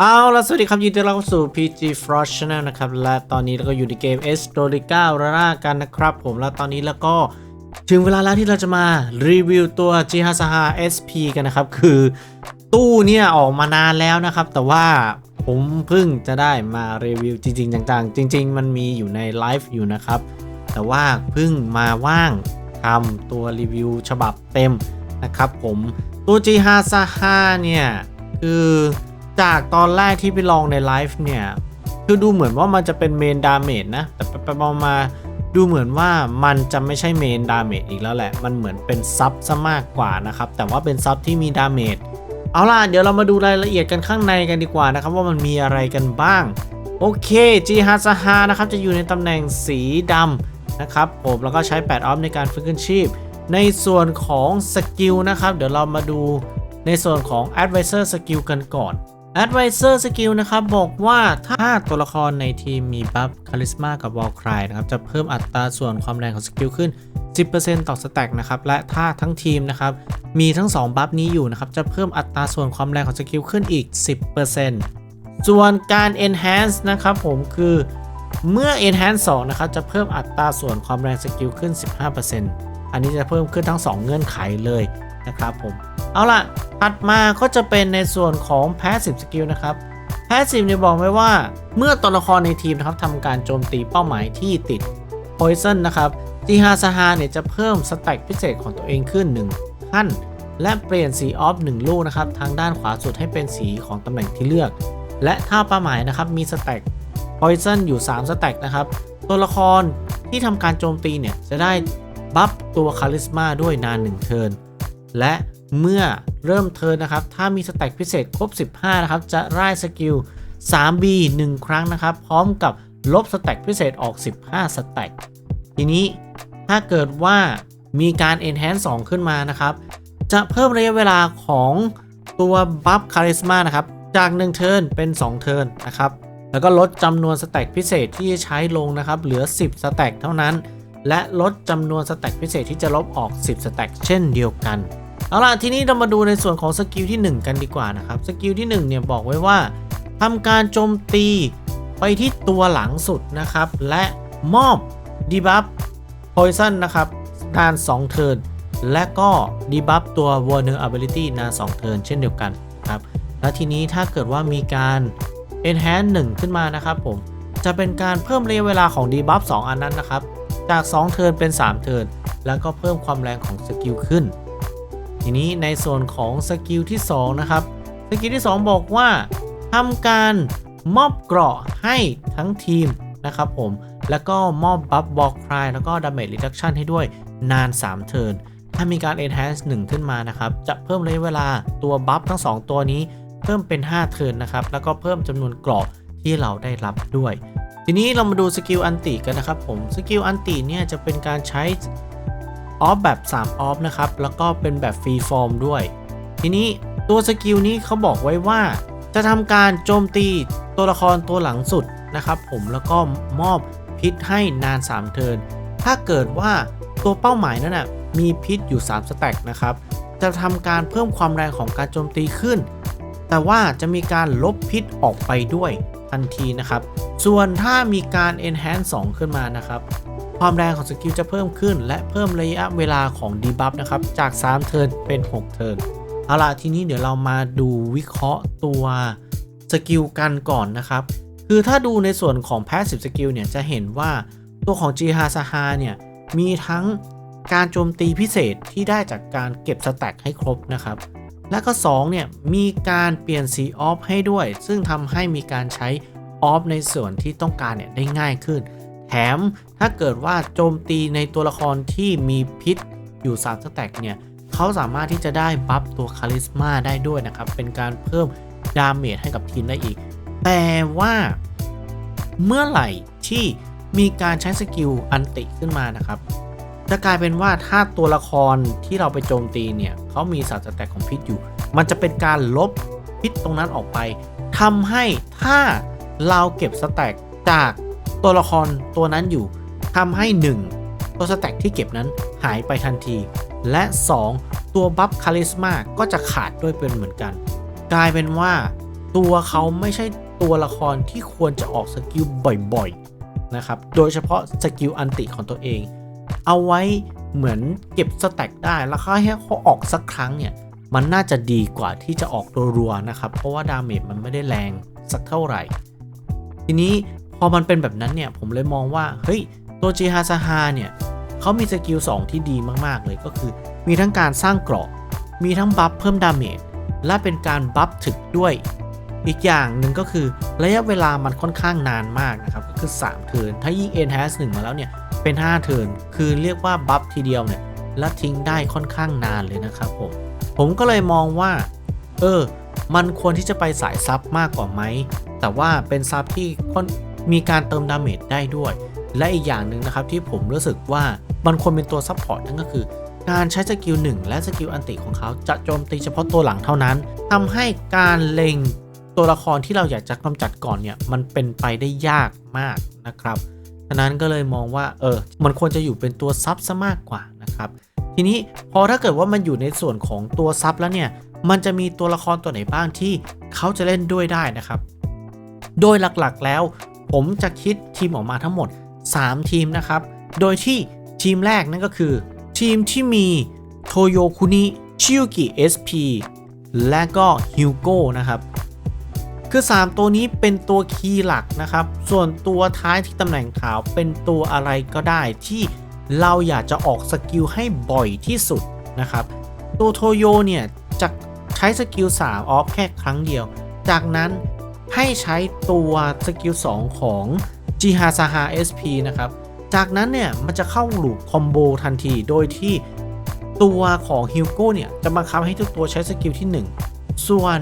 เอาละสวัสดีครับยินดีต้อนรับสู่ PG Frost Channel นะครับ และตอนนี้เราก็อยู่ในเกม s t o r i c a r a r a กันนะครับผม และตอนนี้แล้วก็ถึงเวลาแล้วที่เราจะมารีวิวตัว j i h a s a h a SP กันนะครับ คือตู้เนี่ยออกมานานแล้วนะครับ แต่ว่าผมเพิ่งจะได้มารีวิวจริง ๆ จังๆ จริง ๆ มันมีอยู่ในไลฟ์อยู่นะครับ แต่ว่าเพิ่งมาว่างทำตัวรีวิวฉบับเต็มนะครับผมตัว j i h a s a h a เนี่ยคือ จากตอนแรกที่ไปลองในไลฟ์เนี่ย คือดูเหมือนว่ามันจะเป็นเมนดาเมจนะ แต่ไปๆมาดูเหมือนว่ามันจะไม่ใช่เมนดาเมจอีกแล้วแหละ มันเหมือนเป็นซับซะมากกว่านะครับ แต่ว่าเป็นซับที่มีดาเมจเอาล่ะ เดี๋ยวเรามาดูรายละเอียดกันข้างในกันดีกว่านะครับ ว่ามันมีอะไรกันบ้าง โอเคจีฮาซาฮานะครับ จะอยู่ในตำแหน่งสีดำนะครับผมแล้วก็ใช้ 8 ออฟในการฟื้นคืนชีพ ในส่วนของสกิลนะครับ เดี๋ยวเรามาดูในส่วนของ Advisor Skill กันก่อน Advisor Skill นะครับ บอกว่าถ้าตัวละครในทีมมีบัฟคาริสมากับวอลครายนะครับ จะเพิ่มอัตราส่วนความแรงของสกิลขึ้น 10%ต่อสแต็กนะครับ และถ้าทั้งทีมนะครับ มีทั้ง 2 บัฟนี้อยู่นะครับ จะเพิ่มอัตราส่วนความแรงของสกิลขึ้นอีก 10%ส่วนการ enhance นะครับผมคือเมื่อ enhance 2นะครับ จะเพิ่มอัตราส่วนความแรงสกิลขึ้น 15%อันนี้จะเพิ่มขึ้นทั้ง 2 เงื่อนไขเลยนะครับผม เอาล่ะ ถัดมาก็จะเป็นในส่วนของ passive skill นะครับ passive เนี่ยบอกไว้ว่าเมื่อตัวละครในทีมนะครับทำการโจมตีเป้าหมายที่ติด poison นะครับจีฮาซาฮาเนี่ยจะเพิ่มสแต็กพิเศษของตัวเองขึ้น1ขั้น และเปลี่ยนสีออฟ1ลูกนะครับทางด้านขวาสุดให้เป็นสีของตำแหน่งที่เลือก และถ้าเป้าหมายนะครับมีสแต็ก poison อยู่ 3 สแต็กนะครับตัวละครที่ทำการโจมตีเนี่ยจะได้บัฟตัวคาริสมาด้วยนาน1เทิร์นและ เมื่อเริ่มเทิร์นนะครับ ถ้ามีสแต็กพิเศษครบ 15 นะครับ จะไล่สกิล 3B 1 ครั้งนะครับ พร้อมกับลบสแต็กพิเศษออก 15 สแต็กทีนี้ถ้าเกิดว่ามีการ Enhance 2 ขึ้นมานะครับ จะเพิ่มระยะเวลาของตัวบัฟคาริสมานะครับ จาก 1 เทิร์นเป็น 2 เทิร์นนะครับ แล้วก็ลดจำนวนสแต็กพิเศษที่จะใช้ลงนะครับ เหลือ 10 สแต็กเท่านั้น และลดจำนวนสแต็กพิเศษที่จะลบออก 10 สแต็กเช่นเดียวกัน เอาล่ะทีนี้เรามาดูในส่วนของสกิลที่ 1 กันดีกว่านะครับสกิลที่ 1 เนี่ยบอกไว้ว่าทำการโจมตีไปที่ตัวหลังสุดนะครับ และมอบดีบัฟ Poison นะครับนาน2เทิร์นและก็ดีบัฟตัว Vulnerability นาน2เทิร์นเช่นเดียวกันครับและทีนี้ถ้าเกิดว่ามีการ Enhance 1 ขึ้นมานะครับผมจะเป็นการเพิ่มระยะเวลาของดีบัฟ2อันนั้นนะครับ จาก 2 เทิร์นเป็น 3 เทิร์นแล้วก็เพิ่มความแรงของสกิลขึ้น ทีนี้ในส่วนของสกิลที่2นะครับสกิลที่ 2 บอกว่าทำการมอบเกราะให้ทั้งทีมนะครับผมแล้วก็มอบบัฟบอกคลายแล้วก็ดาเมจรีดักชันให้ด้วยนาน 3 เทิร์นถ้ามีการ Enhance 1 ขึ้นมานะครับ จะเพิ่มระยะเวลาตัวบัฟทั้ง 2 ตัวนี้เพิ่มเป็น 5 เทิร์นนะครับ แล้วก็เพิ่มจำนวนเกราะที่เราได้รับด้วย ทีนี้เรามาดูสกิลอันติกันนะครับผมสกิลอันติเนี่ยจะเป็นการใช้ ออฟแบบ 3 ออฟนะครับ แล้วก็เป็นแบบฟรีฟอร์มด้วย ทีนี้ตัวสกิลนี้เขาบอกไว้ว่า จะทำการโจมตีตัวละครตัวหลังสุดนะครับผมแล้วก็มอบพิษให้นาน 3 เทิร์นถ้าเกิดว่าตัวเป้าหมายนั้นนะมีพิษอยู่ 3 สแต็กนะครับ จะทำการเพิ่มความแรงของการโจมตีขึ้น แต่ว่าจะมีการลบพิษออกไปด้วยทันทีนะครับ ส่วนถ้ามีการ enhance 2 ขึ้นมานะครับ ความแรงของสกิลจะเพิ่มขึ้น และเพิ่มระยะเวลาของดีบัฟนะครับ จาก 3 เทิร์นเป็น 6 เทิร์นเอาละทีนี้เดี๋ยวเรามาดูวิเคราะห์ตัวสกิลกันก่อนนะครับ คือถ้าดูในส่วนของ Passive Skill เนี่ยจะเห็นว่าตัวของ j i h a s a h a เนี่ย มีทั้งการโจมตีพิเศษที่ได้จากการเก็บสแต็กให้ครบนะครับ และก็ 2 เนี่ย มีการเปลี่ยนสีออฟให้ด้วย ซึ่งทำให้มีการใช้ออฟในส่วนที่ต้องการเนี่ยได้ง่ายขึ้น แถมถ้าเกิดว่าโจมตีในตัวละครที่มีพิษอยู่ 3 สแต็กเนี่ยเขาสามารถที่จะได้บัฟตัวคาริสมาได้ด้วยนะครับ เป็นการเพิ่มดาเมจให้กับทีมได้อีก แต่ว่าเมื่อไหร่ที่มีการใช้สกิลอันติขึ้นมานะครับ จะกลายเป็นว่าถ้าตัวละครที่เราไปโจมตีเนี่ยเขามีสารสแต็กของพิษอยู่ มันจะเป็นการลบพิษตรงนั้นออกไปทำให้ถ้าเราเก็บสแต็กจาก ตัวละครตัวนั้นอยู่ทำให้ 1 ตัวสแต็กที่เก็บนั้นหายไปทันที และ 2 ตัวบัฟคาริสมาก็จะขาดด้วยเป็นเหมือนกัน กลายเป็นว่า ตัวเขาไม่ใช่ตัวละครที่ควรจะออกสกิลบ่อยๆนะครับโดยเฉพาะสกิลอันติของตัวเอง เอาไว้เหมือนเก็บสแต็กได้แล้วก็ให้เขาออกสักครั้งเนี่ยมันน่าจะดีกว่าที่จะออกรัวๆนะครับ เพราะว่าดาเมจมันไม่ได้แรงสักเท่าไหร่ ทีนี้ พอมันเป็นแบบนั้นเนี่ยผมเลยมองว่าเฮ้ยตัวจีฮาซาฮาเนี่ยเขามีสกิล2ที่ดีมากๆเลยก็คือ มีทั้งการสร้างเกราะ มีทั้งบัฟเพิ่มดาเมจและเป็นการบัฟถึกด้วย อีกอย่างหนึ่งก็คือระยะเวลามันค่อนข้างนานมากนะครับก็คือ 3 เทิร์นถ้ายิ่ง enhance 1มาแล้วเนี่ยเป็น 5 เทิร์นคือเรียกว่าบัฟทีเดียวเนี่ยและทิ้งได้ค่อนข้างนานเลยนะครับผมผมก็เลยมองว่า เออ มันควรที่จะไปสายซับมากกว่าไหม แต่ว่าเป็นซับที่ค่อน มีการเติมดาเมจได้ด้วย และอีกอย่างหนึ่งนะครับที่ผมรู้สึกว่ามันควรเป็นตัวซัพพอร์ตนั่นก็คือ การใช้สกิล1และสกิลอันติของเขาจะโจมตีเฉพาะตัวหลังเท่านั้นทำให้การเล็งตัวละครที่เราอยากจะกำจัดก่อนเนี่ยมันเป็นไปได้ยากมากนะครับฉะนั้นก็เลยมองว่าเออมันควรจะอยู่เป็นตัวซับซะมากกว่านะครับทีนี้พอถ้าเกิดว่ามันอยู่ในส่วนของตัวซับแล้วเนี่ยมันจะมีตัวละครตัวไหนบ้างที่เขาจะเล่นด้วยได้นะครับ โดยหลักๆแล้ว ผมจะคิดทีมออกมาทั้งหมด 3 ทีมนะครับ โดยที่ทีมแรกนั่นก็คือ ทีมที่มีโทโยคุนิชิวกิ SP และก็ฮิวโก้นะครับคือ 3 ตัวนี้เป็นตัวคีย์หลักนะครับ ส่วนตัวท้ายที่ตำแหน่งขาวเป็นตัวอะไรก็ได้ที่เราอยากจะออกสกิลให้บ่อยที่สุดนะครับ ตัวโทโยเนี่ยจะใช้สกิล3ออฟแค่ครั้งเดียว จากนั้น ให้ใช้ตัวสกิล2ของจิฮาซาฮา SP นะครับ จากนั้นเนี่ยมันจะเข้าหลูปคอมโบทันที โดยที่ตัวของฮิวโก้เนี่ยจะบังคับให้ทุกตัวใช้สกิลที่ 1 ส่วน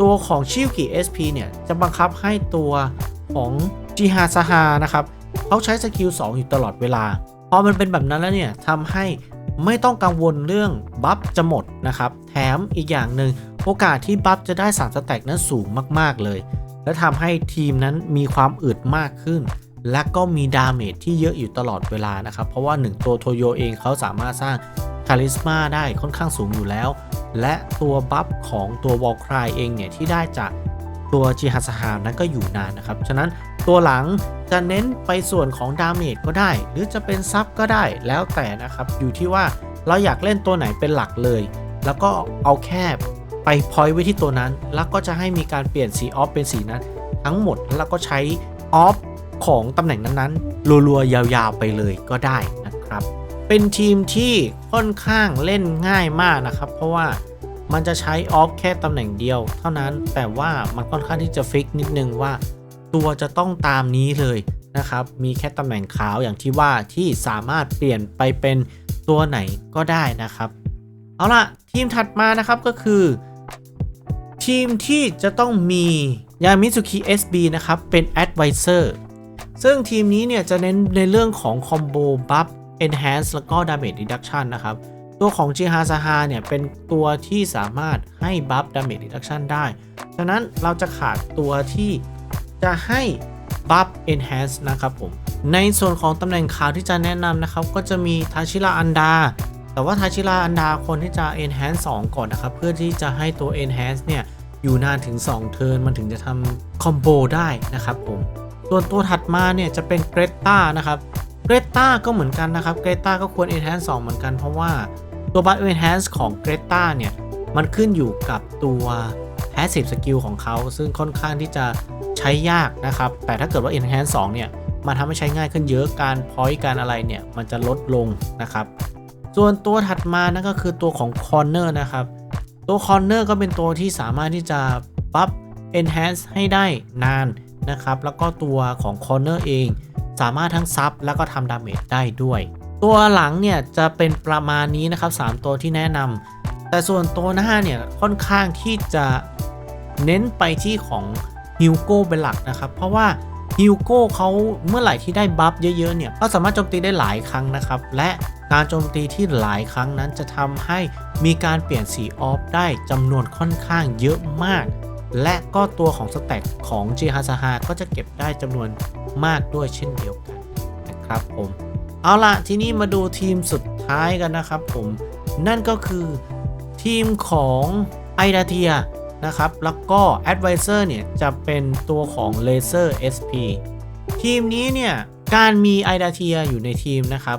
ตัวของชิวกิ SP เนี่ยจะบังคับให้ตัวของจิฮาซาฮานะครับเขาใช้สกิล2อยู่ตลอดเวลา พอมันเป็นแบบนั้นแล้วเนี่ยทำให้ไม่ต้องกังวลเรื่องบัฟจะหมดนะครับ แถมอีกอย่างหนึ่ง โอกาสที่บัฟจะได้3สแต็กนั้นสูงมากๆเลย และทำให้ทีมนั้นมีความอึดมากขึ้น และก็มีดาเมจที่เยอะอยู่ตลอดเวลานะครับ เพราะว่า 1 ตัวโทโยเองเขาสามารถสร้างคาริสมาได้ค่อนข้างสูงอยู่แล้ว และตัวบัฟของตัววอลครายเองเนี่ยที่ได้จากตัวจิฮัสฮามนั้นก็อยู่นานนะครับ ฉะนั้นตัวหลังจะเน้นไปส่วนของดาเมจก็ได้ หรือจะเป็นซับก็ได้แล้วแต่นะครับ อยู่ที่ว่าเราอยากเล่นตัวไหนเป็นหลักเลย แล้วก็เอาแค่ ไปพอยต์ไว้ที่ตัวนั้น แล้วก็จะให้มีการเปลี่ยนสีออฟเป็นสีนั้น ทั้งหมดแล้วก็ใช้ออฟของตำแหน่งนั้นๆรัวๆยาวๆไปเลยก็ได้นะครับ เป็นทีมที่ค่อนข้างเล่นง่ายมากนะครับ เพราะว่ามันจะใช้ออฟแค่ตำแหน่งเดียว เท่านั้นแต่ว่ามันค่อนข้างที่จะฟิกนิดนึงว่า ตัวจะต้องตามนี้เลยนะครับ มีแค่ตำแหน่งขาวอย่างที่ว่าที่สามารถเปลี่ยนไปเป็นตัวไหนก็ได้นะครับ เอาล่ะ ทีมถัดมานะครับก็คือ ทีมที่จะต้องมียามิสุคิ SB นะครับ เป็น Advisor ซึ่งทีมนี้เนี่ยจะเน้นในเรื่องของคอมโบบัฟ Enhance แล้วก็ Damage Reduction นะครับ ตัวของจิฮาซาฮาเนี่ย เป็นตัวที่สามารถให้บัฟ Damage Reduction ได้ ฉะนั้นเราจะขาดตัวที่จะให้บัฟ Enhance นะครับผม ในส่วนของตำแหน่งข่าวที่จะแนะนำนะครับ ก็จะมีทาชิระอันดาแต่ว่าทาชิระอันดาคนที่จะ Enhance 2 ก่อนนะครับ เพื่อที่จะให้ตัว Enhance เนี่ย อยู่นานถึง 2 เทิร์นมันถึงจะทำคอมโบได้นะครับผมส่วนตัวถัดมาเนี่ยจะเป็นเกรต a นะครับเกรต a ก็เหมือนกันนะครับเกรต a ก็ควร Enhance 2 เหมือนกันเพราะว่าตัวบัฟ Enhance ของเกรต a เนี่ยมันขึ้นอยู่กับตัว Passive Skill ของเขา ซึ่งค่อนข้างที่จะใช้ยากนะครับ แต่ถ้าเกิดว่า Enhance 2 เนี่ยมันทำให้ใช้ง่ายขึ้นเยอะการ point การอะไรเนี่ยมันจะลดลงนะครับ ส่วนตัวถัดมานั่นก็คือตัวของ Corner นะครับ ตัว Corner ก็เป็นตัวที่สามารถที่จะบัฟ Enhance ให้ได้นานนะครับ แล้วก็ตัวของ Corner เอง สามารถทั้งซับแล้วก็ทำดาเมจได้ด้วย ตัวหลังเนี่ยจะเป็นประมาณนี้นะครับ 3 ตัวที่แนะนำแต่ส่วนตัวหน้าเนี่ยค่อนข้างที่จะเน้นไปที่ของฮิวโก้เป็นหลักนะครับ เพราะว่าฮิวโก้เขาเมื่อไหร่ที่ได้บัฟเยอะๆเนี่ยก็สามารถโจมตีได้หลายครั้งนะครับ และ การโจมตีที่หลายครั้งนั้นจะทำให้มีการเปลี่ยนสีออฟได้จำนวนค่อนข้างเยอะมาก และก็ตัวของสแต็กของจิฮาซาฮาก็จะเก็บได้จำนวนมากด้วยเช่นเดียวกันนะครับผม เอาละทีนี้มาดูทีมสุดท้ายกันนะครับผม นั่นก็คือทีมของไอดาเทียนะครับ แล้วก็ Advisor เนี่ยจะเป็นตัวของ Laser SP ทีมนี้เนี่ยการมีไอดาเทียอยู่ในทีมนะครับ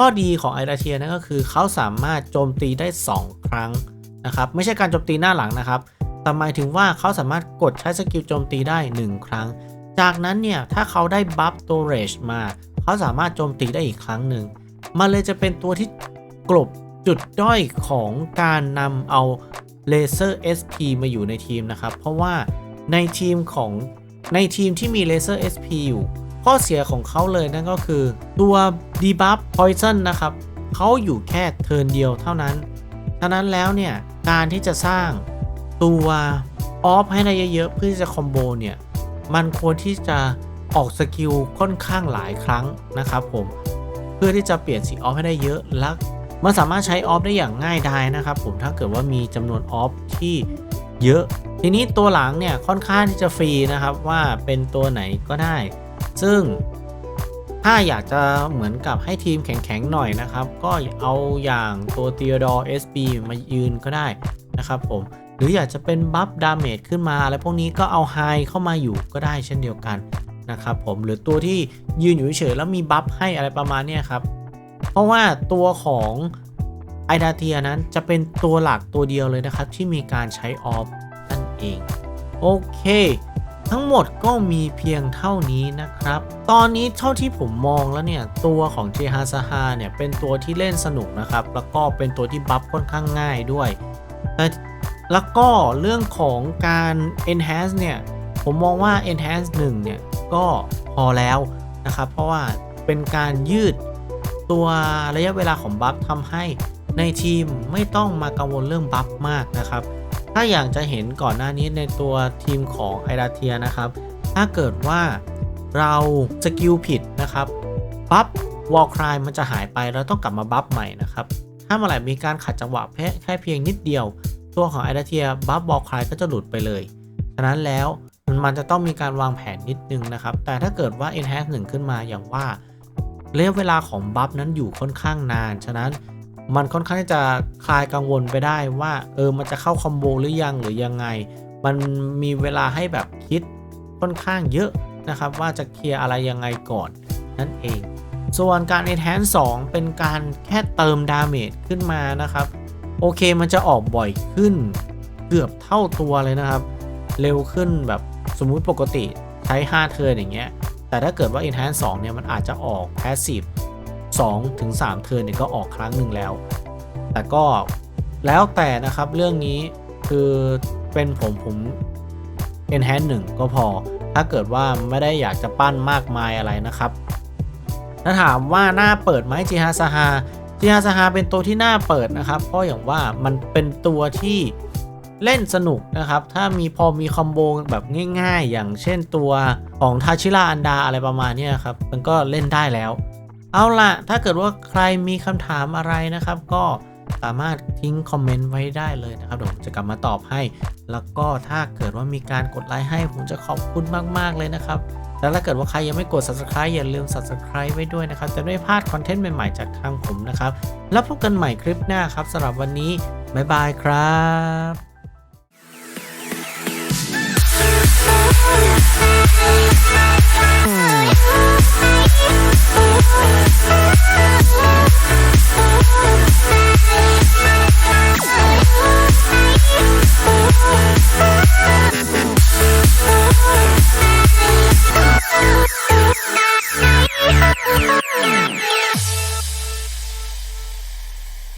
ข้อดีของไอดาเทียนั่นก็คือเขาสามารถโจมตีได้ 2 ครั้งนะครับไม่ใช่การโจมตีหน้าหลังนะครับแต่หมายถึงว่าเขาสามารถกดใช้สกิลโจมตีได้ 1 ครั้ง จากนั้นเนี่ยถ้าเขาได้บัฟตัวเรจมา เขาสามารถโจมตีได้อีกครั้งหนึ่งมันเลยจะเป็นตัวที่กลบจุดด้อยของการนำเอาเลเซอร์ SP มาอยู่ในทีมนะครับ เพราะว่าในทีมของในทีมที่มีเลเซอร์ SP อยู่ ข้อเสียของเขาเลยนั่นก็คือตัว debuff poison นะครับเขาอยู่แค่เทิร์นเดียวเท่านั้นฉะนั้นแล้วเนี่ยการที่จะสร้างตัวออฟให้ได้เยอะๆเพื่อที่จะคอมโบเนี่ยมันควรที่จะออกสกิลค่อนข้างหลายครั้งนะครับผมเพื่อที่จะเปลี่ยนสีออฟให้ได้เยอะและมันสามารถใช้ออฟได้อย่างง่ายดายนะครับผมถ้าเกิดว่ามีจำนวนออฟที่เยอะ ทีนี้ตัวหลังเนี่ยค่อนข้างที่จะฟรีนะครับว่าเป็นตัวไหนก็ได้ ซึ่งถ้าอยากจะเหมือนกับให้ทีมแข็งๆหน่อยนะครับ ก็เอาอย่างตัว Theodore SB มายืนก็ได้นะครับผม หรืออยากจะเป็นบัฟดาเมจขึ้นมาอะไรพวกนี้ก็เอาไฮเข้ามาอยู่ก็ได้เช่นเดียวกันนะครับผมหรือตัวที่ยืนอยู่เฉยๆแล้วมีบัฟให้อะไรประมาณนี้ครับ เพราะว่าตัวของไอดาเทียนั้นจะเป็นตัวหลักตัวเดียวเลยนะครับ ที่มีการใช้ออฟนั่นเอง โอเค ทั้งหมดก็มีเพียงเท่านี้นะครับ ตอนนี้เท่าที่ผมมองแล้วเนี่ย ตัวของเจฮาซาฮาเนี่ยเป็นตัวที่เล่นสนุกนะครับ แล้วก็เป็นตัวที่บัฟค่อนข้างง่ายด้วย แล้วก็เรื่องของการ enhance เนี่ย ผมมองว่า enhance 1 เนี่ย ก็พอแล้วนะครับ เพราะว่าเป็นการยืดตัวระยะเวลาของบัฟทำให้ในทีมไม่ต้องมากังวลเรื่องบัฟมากนะครับ ถ้าอยากจะเห็นก่อนหน้านี้ในตัวทีมของไอราเทียนะครับ ถ้าเกิดว่าเราสกิลผิดนะครับบัฟวอลครายมันจะหายไปแล้วต้องกลับมาบัฟใหม่นะครับ ถ้าเมื่อไหร่มีการขัดจังหวะแค่แค่เพียงนิดเดียว ตัวของไอราเทียบัฟวอลครายก็จะหลุดไปเลยฉะนั้นแล้วมันจะต้องมีการวางแผนนิดนึงนะครับ แต่ถ้าเกิดว่า Enhance 1 ขึ้นมาอย่างว่าระยะเวลาของบัฟนั้นอยู่ค่อนข้างนาน ฉะนั้น มันค่อนข้างที่จะคลายกังวลไปได้ว่าเออมันจะเข้าคอมโบหรือยังหรือยังไง มันมีเวลาให้แบบคิดค่อนข้างเยอะนะครับว่าจะเคลียร์อะไรยังไงก่อนนั่นเอง ส่วนการ Enhance 2 เป็นการแค่เติมดาเมจขึ้นมานะครับ โอเคมันจะออกบ่อยขึ้นเกือบเท่าตัวเลยนะครับ เร็วขึ้นแบบสมมุติปกติใช้ 5 เทิร์นอย่างเงี้ยแต่ถ้าเกิดว่า Enhance 2 เนี่ยมันอาจจะออก Passive 2ถึง3เทิร์นเนี่ยก็ออกครั้งหนึ่งแล้ว แต่ก็แล้วแต่นะครับเรื่องนี้คือเป็นผมผม Enhance 1ก็พอ ถ้าเกิดว่าไม่ได้อยากจะปั้นมากมายอะไรนะครับ ถ้าถามว่าหน้าเปิดไหมจิฮาซาฮาจิฮาซาฮาเป็นตัวที่น่าเปิดนะครับ เพราะอย่างว่ามันเป็นตัวที่เล่นสนุกนะครับ ถ้ามีพอมีคอมโบแบบง่ายๆ อย่างเช่นตัวของทาชิราอันดาอะไรประมาณนี้ครับ มันก็เล่นได้แล้ว เอาล่ะ ถ้าเกิดว่าใครมีคำถามอะไรนะครับ ก็สามารถทิ้งคอมเมนต์ไว้ได้เลยนะครับเดี๋ยวผมจะกลับมาตอบให้ แล้วก็ถ้าเกิดว่ามีการกดไลค์ให้ผมจะขอบคุณมาก ๆ เลยนะครับ แล้วถ้าเกิดว่าใครยังไม่กด subscribe อย่าลืม subscribe ไว้ด้วยนะครับ จะได้ไม่พลาดคอนเทนต์ใหม่ ๆ จากทางผมนะครับ แล้วพบกันใหม่คลิปหน้าครับสำหรับวันนี้บ๊ายบายครับ